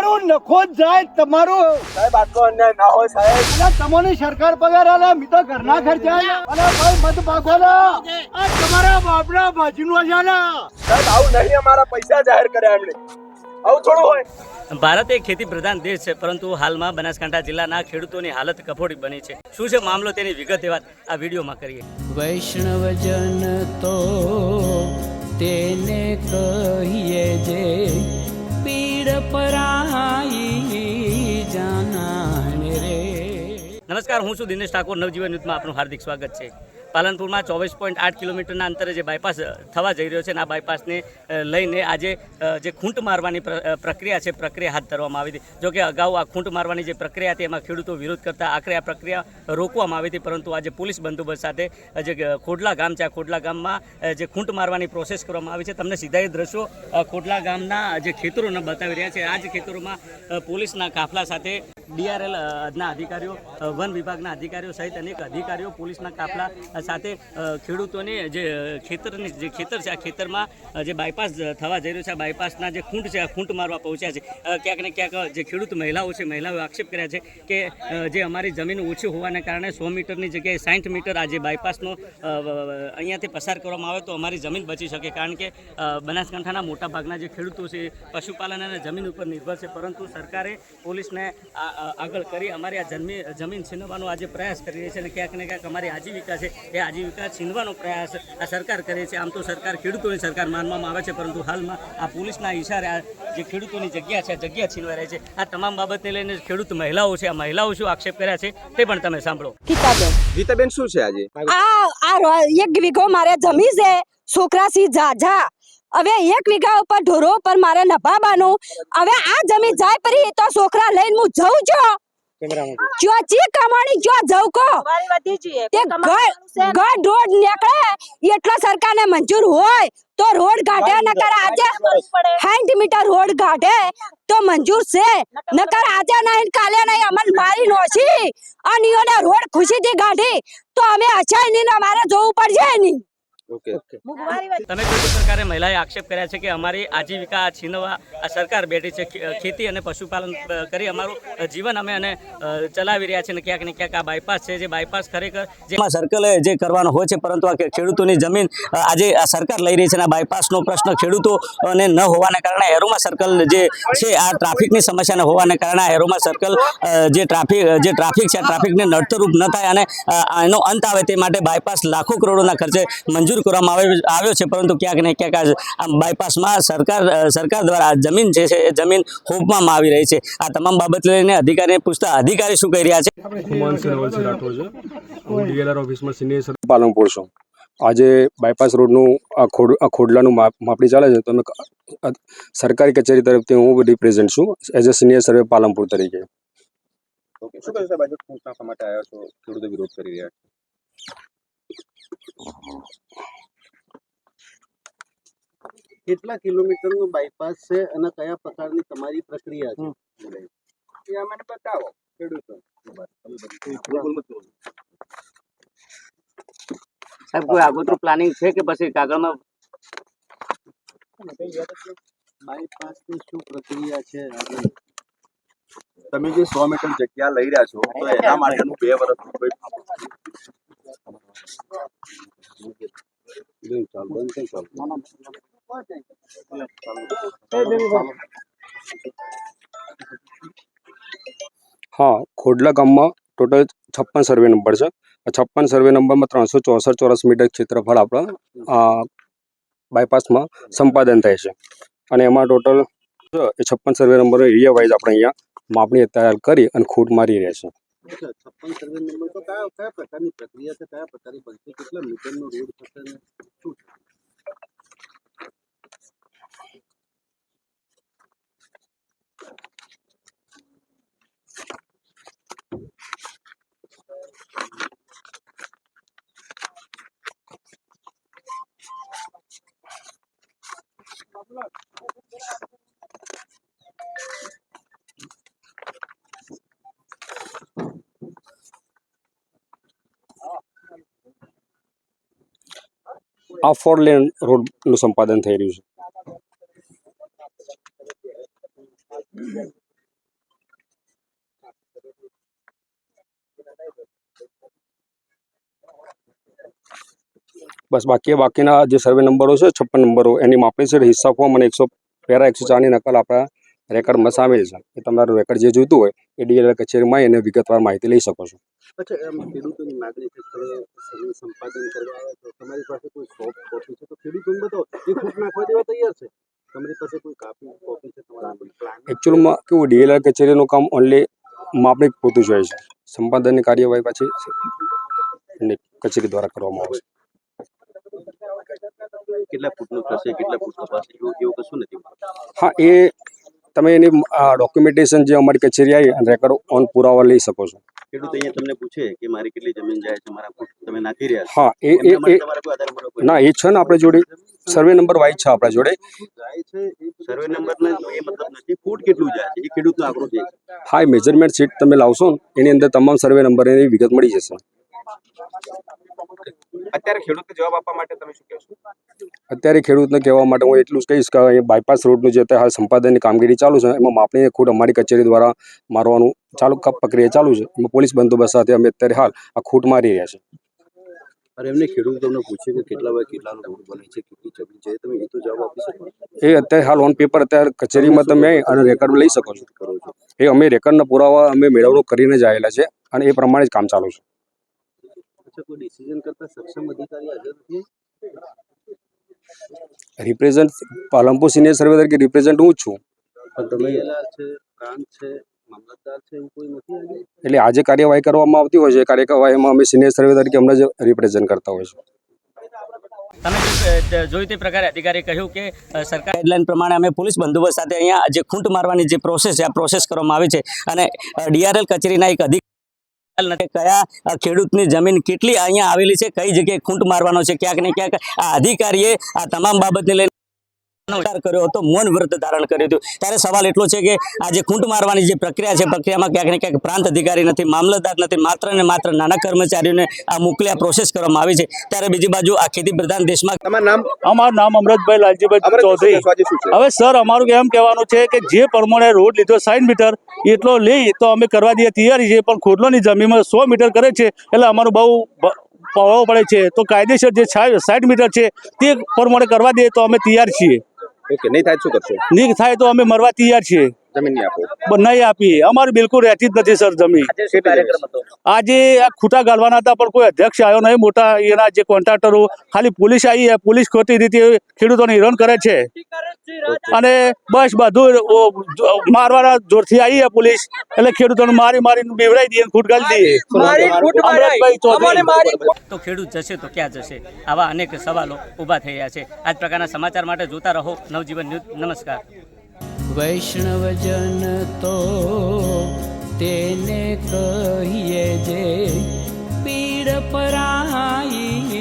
તમારું નખો જાય તમારો સાહેબ આટલો અન્યાય ના હોય સાહેબ. તમને સરકાર પગાર આલે મી તો ઘરના ખર્ચા આલે. અને ભાઈ મત ભાગો આ તમારા બાપના ભાજીનો છે ને સાહેબ આવું નહીં અમારા પૈસા જાહેર કર્યા એમણે. આવું થોડું હોય. ભારત એક ખેતી પ્રધાન દેશ છે પરંતુ હાલમાં બનાસકાંઠા જિલ્લાના ખેડૂતોની હાલત કફોડી બની છે. શું છે મામલો તેની વિગત વાત આ વિડીયોમાં કરીએ. વૈષ્ણવજન તો તેને કહીએ જે પીડ પરાઈ નમસ્કાર, હું છું દિનેશ ઠાકોર. નવજીવન યુથમાં આપનું હાર્દિક સ્વાગત છે. પાલનપુરમાં ચોવીસ પોઈન્ટ આઠ કિલોમીટરના અંતરે જે બાયપાસ થવા જઈ રહ્યો છે અને આ બાયપાસને લઈને આજે જે ખૂંટ મારવાની પ્રક્રિયા છે, પ્રક્રિયા હાથ ધરવામાં આવી હતી. જોકે અગાઉ આ ખૂંટ મારવાની જે પ્રક્રિયા હતી, એમાં ખેડૂતો વિરોધ કરતા આખરે આ પ્રક્રિયા રોકવામાં આવી હતી, પરંતુ આજે પોલીસ બંદોબસ્ત સાથે જે ખોડલા ગામ છે, આ ખોડલા ગામમાં જે ખૂંટ મારવાની પ્રોસેસ કરવામાં આવી છે. તમને સીધા એ દ્રશ્યો ખોડલા ગામના જે ખેતરોને બતાવી રહ્યા છે. આ જ ખેતરોમાં પોલીસના કાફલા સાથે ડીઆરએલ ના અધિકારીઓ વન વિભાગના અધિકારીઓ સહિત અનેક અધિકારીઓ પોલીસના કાફલા સાથે ખેડૂતોને જે ખેતરની, જે ખેતર છે, આ ખેતરમાં જે બાયપાસ થવા જઈ રહ્યું છે, આ બાયપાસના જે ખૂંટ છે, આ ખૂંટ મારવા પહોંચ્યા છે. ક્યાંક ને ક્યાંક જે ખેડૂત મહિલાઓ છે મહિલાઓએ આક્ષેપ કર્યા છે કે જે અમારી જમીન ઓછી હોવાને કારણે સો મીટરની જગ્યાએ સાઠ મીટર આ જે બાયપાસનો અહીંયાથી પસાર કરવામાં આવે તો અમારી જમીન બચી શકે. કારણ કે બનાસકાંઠાના મોટાભાગના જે ખેડૂતો છે પશુપાલન અને જમીન ઉપર નિર્ભર છે. પરંતુ સરકારે પોલીસને આ- આગળ કરી અમારી આ જમીન જમીન છીનવાનો આજે પ્રયાસ કરી રહી છે અને ક્યાંક ને ક્યાંક અમારી આજીવિકા છે એ આજીવિકા છીનવાનો પ્રયાસ આ સરકાર કરે છે. આમ તો સરકાર ખેડૂતોની સરકાર માનવામાં આવે છે પરંતુ હાલમાં આ પોલીસના ઇશારે આ જે ખેડૂતોની જગ્યા છે આ જગ્યા છીનવા રહી છે. આ તમામ બાબતને લઈને ખેડૂત મહિલાઓ છે આ મહિલાઓ શું આક્ષેપ કર્યા છે તે પણ તમે સાંભળો. ગીતાબેન. ગીતાબેન શું છે આજે? આ આ એક વીઘો મારે જમી છે. છોકરાસી ઝાઝા. હવે એક વીઘા ઉપર ઢોરો ઉપર મારે નભાબાનું. હવે આ જમીન જાય પરી તો છોકરા લઈને હું જઉં છો જો ચી કમાણી જો જઉં કો. તે ગઢ ગઢ રોડ નીકળે એટલો સરકારને મંજૂર હોય તો રોડ કાઢે નકર આજે 60 મીટર રોડ કાઢે તો મંજૂર છે. નકર આજે નહીં કાલે નહીં અમન મારી નોશી. અને રોડ ખુશીથી કાઢી. તો અમે અચાઈ નહીં ને અમારે જોવું પડશે નહીં. તમે ખેડૂત સરકારે મહિલાએ આક્ષેપ કર્યા છે કે અમારી આજીવિકા છીનવા આ સરકાર બેઠી છે ખેતી અને પશુપાલન કરી અમારું જીવન અમે અને ચલાવી રહ્યા છીએ ક્યાંક ને ક્યાંક આ બાયપાસ છે જે બાયપાસ ખરેખર જેમાં સર્કલે જે કરવાનો હોય છે પરંતુ આ ખેડૂતોની જમીન આજે આ સરકાર લઈ રહી છે અને આ બાયપાસનો પ્રશ્ન ખેડૂતોને ન હોવાને કારણે એરોમા સર્કલ જે છે આ ટ્રાફિકની સમસ્યાને હોવાને કારણે આ એરોમા સર્કલ જે ટ્રાફિક જે ટ્રાફિક છે આ ટ્રાફિકને નડતરૂપ ન થાય અને એનો અંત આવે તે માટે બાયપાસ લાખો કરોડોના ખર્ચે મંજૂર કરવામાં આવે- આવ્યો છે પરંતુ ક્યાંક ને ક્યાંક આ બાયપાસમાં સરકાર સરકાર દ્વારા જમીન જે છે એ જમીન હોપવામાં આવી રહી છે. આ તમામ બાબત લઈને અધિકારીને પૂછતા અધિકારી શું કહી રહ્યા છે? પાલનપુર છું આજે બાયપાસ રોડનું આ ખોડ આ ખોડલાનું માપ માપણી ચાલે છે તો અમે સરકારી કચેરી તરફથી હું રિપ્રેઝેન્ટ છું as a senior survey Palanpur તરીકે. કેટલા કિલોમીટરનું બાયપાસ છે અને કયા પ્રકારની તમારી પ્રક્રિયા છે? છે એ અમને બતાવો. ખેડૂતો. સાહેબ કોઈ આગોતરું પ્લાનિંગ છે કે પછી કાગળમાં બાયપાસની શું પ્રક્રિયા છે? આગળ. તમે જે સો મીટર જગ્યા લઈ રહ્યા છો તો એના માટેનું બે વર્ષનું કોઈ હા, ખોડલા ગામમાં ટોટલ છપ્પન સર્વે નંબર છે. છપ્પન સર્વે નંબરમાં ત્રણસો ચોસઠ ચોરસ મીટર ક્ષેત્રફળ આપણા બાયપાસમાં સંપાદન થાય છે. અને એમાં ટોટલ એ છપ્પન સર્વે નંબર એરિયા વાઇઝ આપણે અહીંયા માપણી તૈયાર કરી અને ખૂટ મારી રહ્યા છે. છપ્પન સર્વે નંબર તો કયા કયા પ્રકારની પ્રક્રિયા છે, કયા પ્રકારની બનશે કેટલા મીટરનો રોડ થશે શું છે? આ ફોર લેન રોડનું સંપાદન થઈ રહ્યું છે. બસ બાકી બાકીના જે સર્વે નંબરો છે, છપ્પન નંબરો એની માપણી છે હિસ્સા ફોર્મ અને એકસો પેરા એકસો ચારની નકલ આપણા રેકર્ડમાં સામેલ છે. એ તમારું રેકર્ડ જે જોઈતું હોય એ ડીએલઆર કચેરીમાં એને વિગતવાર માહિતી લઈ શકો છો. આવે એકચ્યુઅલમાં કેવું ડીએલઆર કચેરીનું કામ ઓનલી માપણી પૂરતું જ હોય છે. સંપાદનની કાર્યવાહી પછી કચેરી દ્વારા કરવામાં આવશે કેટલા ફૂટનું થશે કેટલા ફૂટનું થશે એવું એવું કશું નથી? હા એ તમે એની ડોક્યુમેન્ટેશન જે અમારી કચેરી આવી અને રેકોર્ડ ઓન પુરાવા લઈ શકો છો. ખેડૂત અહીંયા તમને પૂછે કે મારી કેટલી જમીન જાય છે મારા તમે નાખી રહ્યા હા એ એ એમના માટે એ તમારા કોઈ આધાર નંબર કોઈ ના એ છે ને આપણે જોડે. સર્વે નંબર વાઇઝ છે આપણા જોડે. જાય છે એ સર્વે નંબરનો એ મતલબ નથી. ફૂટ કેટલું જાય છે? એ ખેડૂતનો આંકડો છે. હા મેજરમેન્ટ શીટ તમે લાવશો ને એની અંદર તમામ સર્વે નંબર એની વિગત મળી જશે. અત્યારે ખેડૂતને જવાબ આપવા માટે તમે શું કહેશો અત્યારે ખેડૂતને કહેવા માટે હું એટલું જ કહીશ કે અહીંયા બાયપાસ રોડનું જે અત્યારે હાલ સંપાદનની કામગીરી ચાલુ છે એમાં માપણી ખુદ અમારી કચેરી દ્વારા મારવાનું ચાલુ પ્રક્રિયા ચાલુ છે. એમાં પોલીસ બંદોબસ્ત સાથે અમે અત્યારે હાલ આ ખૂટ મારી રહ્યા છે એમને ખેડૂત તમને પૂછે કે કેટલા વાય કેટલાનો રોડ બને છે કેટલી જમીન છે તમે એ તો જવાબ આપી શકો એ અત્યારે હાલ ઓન પેપર અત્યારે કચેરીમાં તમે અને રેકર્ડ લઈ શકો છો. છો. એ અમે રેકર્ડના પુરાવા અમે મેળવણું કરીને જ આવેલા છે અને એ પ્રમાણે જ કામ ચાલુ છે. અચ્છા કોઈ ડિસિઝન કરતા સક્ષમ અધિકારી હાજર નથી. રિપ્રેઝન્ટ પાલનપુર સિનિયર સર્વે તરીકે રિપ્રેઝન્ટ હું છું? પણ તમે DLR છે પ્રાંત છે મામલતદાર છે એવું કોઈ નથી આજે? એટલે આજે કાર્યવાહી કરવામાં આવતી હોય છે. કાર્યવાહીમાં અમે સિનિયર સર્વે તરીકે અમને જ રિપ્રેઝન્ટ કરતા હોય છે. તમે જોયું તે પ્રકારે અધિકારી કહ્યું કે સરકાર ગાઈડલાઈન પ્રમાણે અમે પોલીસ બંદોબસ્ત સાથે અહીંયા જે ખૂંટ મારવાની જે પ્રોસેસ છે આ પ્રોસેસ કરવામાં આવી છે. અને ડીઆરએલ કચેરીના એક અધિકારી નથી કયા ખેડૂતની જમીન કેટલી અહીંયા આવેલી છે, કઈ જગ્યાએ ખૂંટ મારવાનો છે, ક્યાંક ને ક્યાંક આ અધિકારીએ આ તમામ બાબતને લઈને કર્યો હતો મૌન વ્રત ધારણ કર્યું હતું. ત્યારે સવાલ એટલો છે કે આ જે ખૂંટ મારવાની જે પ્રક્રિયા છે પ્રક્રિયામાં ક્યાંક ને ક્યાંક પ્રાંત અધિકારી નથી મામલતદાર નથી માત્ર ને માત્ર નાના કર્મચારીઓને આ મોકલી પ્રોસેસ કરવામાં આવી છે. ત્યારે બીજી બાજુ આ ખેતી પ્રધાન દેશમાં તમારું નામ? અમારું નામ અમરતભાઈ લાલજીભાઈ ચૌધરી. હવે સર અમારું એમ કહેવાનું છે કે જે પ્રમાણે રોડ લીધો સાઠ મીટર એટલો લઈ તો અમે કરવા દઈએ તૈયારી છે પણ ખોડલોની જમીનમાં સો મીટર કરે છે એટલે અમારું બહુ બ- પડે છે. તો કાયદેસર જે સાઠ મીટર છે તે પ્રમાણે કરવા દઈએ તો અમે તૈયાર છીએ. ઓકે નહીં થાય શું કરશો? નહીં થાય તો અમે મરવા તૈયાર છીએ. જમીન નહીં આપો. નહીં આપીએ. અમારી બિલકુલ રહેતી જ નથી સર જમીન. આજે આ ખૂટા ગાળવાના હતા પણ કોઈ અધ્યક્ષ આવ્યો નહીં મોટા એના જે કોન્ટ્રાક્ટરો ખાલી પોલીસ આવી પોલીસ ખોટી રીતે ખેડૂતોને હેરાન કરે છે. અને બસ બધું મારવાના જોરથી આવીએ પોલીસ. એટલે ખેડૂતો મારી મારી બીવડાવી દઈએ ખૂટ દઈએ તો ખેડૂત જશે તો ક્યાં જશે? આવા અનેક સવાલો ઊભા થઈ રહ્યા છે. આજ પ્રકારના સમાચાર માટે જોતા રહો. નવજીવન ન્યૂઝ નમસ્કાર. વૈષ્ણવજન તો તેને કહીએ જે પીડ પરાઈ